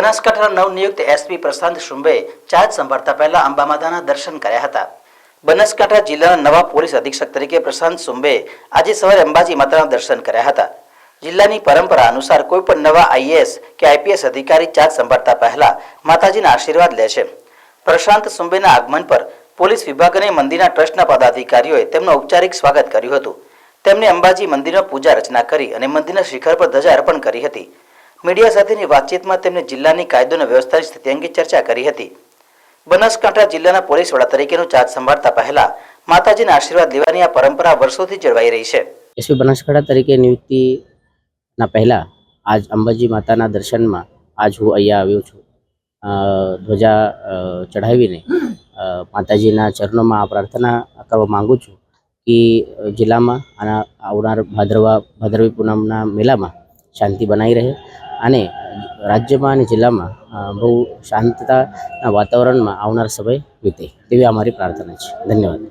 બનાસકાંઠાના નવનિયુક્ત એસપી પ્રશાંત શુંબે ચાર્જ સંભાળતા પહેલા અંબામાતાના દર્શન કર્યા હતા. બનાસકાંઠા જિલ્લાના નવા પોલીસ અધિક્ષક તરીકે પ્રશાંત શુંબે આજે સવારે અંબાજી માતાના દર્શન કર્યા હતા. જિલ્લાની પરંપરા અનુસાર કોઈ પણ નવા આઈએએસ કે આઈપીએસ અધિકારી ચાર્જ સંભાળતા પહેલા માતાજીના આશીર્વાદ લે છે. પ્રશાંત સુંબેના આગમન પર પોલીસ વિભાગ અને મંદિરના ટ્રસ્ટના પદાધિકારીઓએ તેમનું ઔપચારિક સ્વાગત કર્યું હતું. તેમણે અંબાજી મંદિરમાં પૂજા રચના કરી અને મંદિરના શિખર પર ધજા અર્પણ કરી હતી. મીડિયા સાથેની વાતચીતમાં તેમણે જિલ્લાની કાયદો અને વ્યવસ્થાની સ્થિતિ અંગે ચર્ચા કરી હતી. બનાસકાંઠા જિલ્લાના પોલીસ વડા તરીકેનો ચાર્જ સંભાળતા પહેલા માતાજીના આશીર્વાદ લેવાની આ પરંપરા વર્ષોથી જળવાઈ રહી છે. એસપી બનાસકાંઠા તરીકે નિયુક્તિના પહેલાં આજ અંબાજી માતાના દર્શનમાં આજ હું અહીંયા આવ્યો છું. ધ્વજા ચઢાવીને માતાજીના ચરણોમાં પ્રાર્થના કરવા માંગુ છું કે જિલ્લામાં આના આવનાર ભાદરવા, ભાદરવી પૂનમના મેળામાં શાંતિ બનાવી રહે. અને રાજ્યમાં અને જિલ્લામાં બહુ શાંતતાના વાતાવરણમાં આવનાર સમય વીતે. તેવી અમારી પ્રાર્થના છે. ધન્યવાદ.